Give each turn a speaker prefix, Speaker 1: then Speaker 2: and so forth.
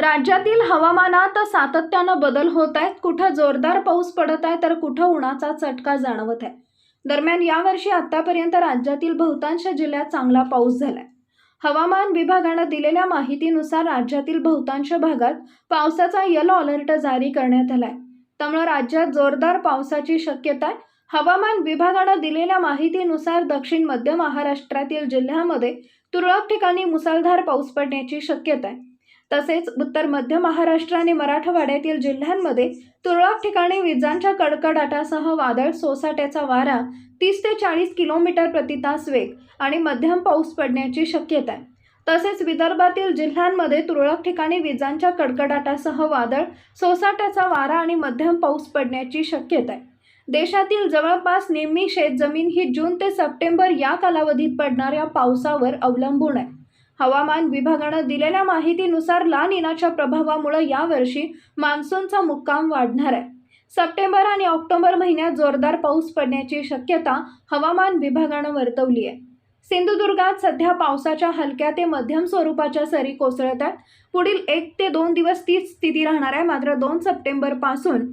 Speaker 1: राज्यातील हवामानात सातत्यानं बदल होत आहेत. कुठं जोरदार पाऊस पडत आहे तर कुठं उन्हाचा चटका जाणवत आहे. दरम्यान यावर्षी आतापर्यंत राज्यातील बहुतांश जिल्ह्यात चांगला पाऊस झालाय. हवामान विभागानं दिलेल्या माहितीनुसार राज्यातील बहुतांश भागात पावसाचा येलो अलर्ट जारी करण्यात आलाय. त्यामुळे राज्यात जोरदार पावसाची शक्यता आहे. हवामान विभागानं दिलेल्या माहितीनुसार दक्षिण मध्य महाराष्ट्रातील जिल्ह्यामध्ये तुरळक ठिकाणी मुसळधार पाऊस पडण्याची शक्यता आहे. तसेच उत्तर मध्य महाराष्ट्र आणि मराठवाड्यातील जिल्ह्यांमध्ये तुरळक ठिकाणी विजांच्या कडकडाटासह वादळ सोसाट्याचा वारा तीस ते चाळीस किलोमीटर प्रति तास वेग आणि मध्यम पाऊस पडण्याची शक्यता आहे. तसेच विदर्भातील जिल्ह्यांमध्ये तुरळक ठिकाणी विजांच्या कडकडाटासह वादळ सोसाट्याचा वारा आणि मध्यम पाऊस पडण्याची शक्यता आहे. देशातील जवळपास निम्मी शेतजमीन ही जून ते सप्टेंबर या कालावधीत पडणाऱ्या पावसावर अवलंबून आहे. हवामान विभागानं दिलेल्या माहितीनुसार ला निनाच्या प्रभावामुळे यावर्षी मान्सूनचा मुक्काम वाढणार आहे. सप्टेंबर आणि ऑक्टोबर महिन्यात जोरदार पाऊस पडण्याची शक्यता हवामान विभागानं वर्तवली आहे. सिंधुदुर्गात सध्या पावसाच्या हलक्या ते मध्यम स्वरूपाच्या सरी कोसळत आहेत. पुढील एक ते दोन दिवस तीच स्थिती राहणार आहे. मात्र दोन सप्टेंबरपासून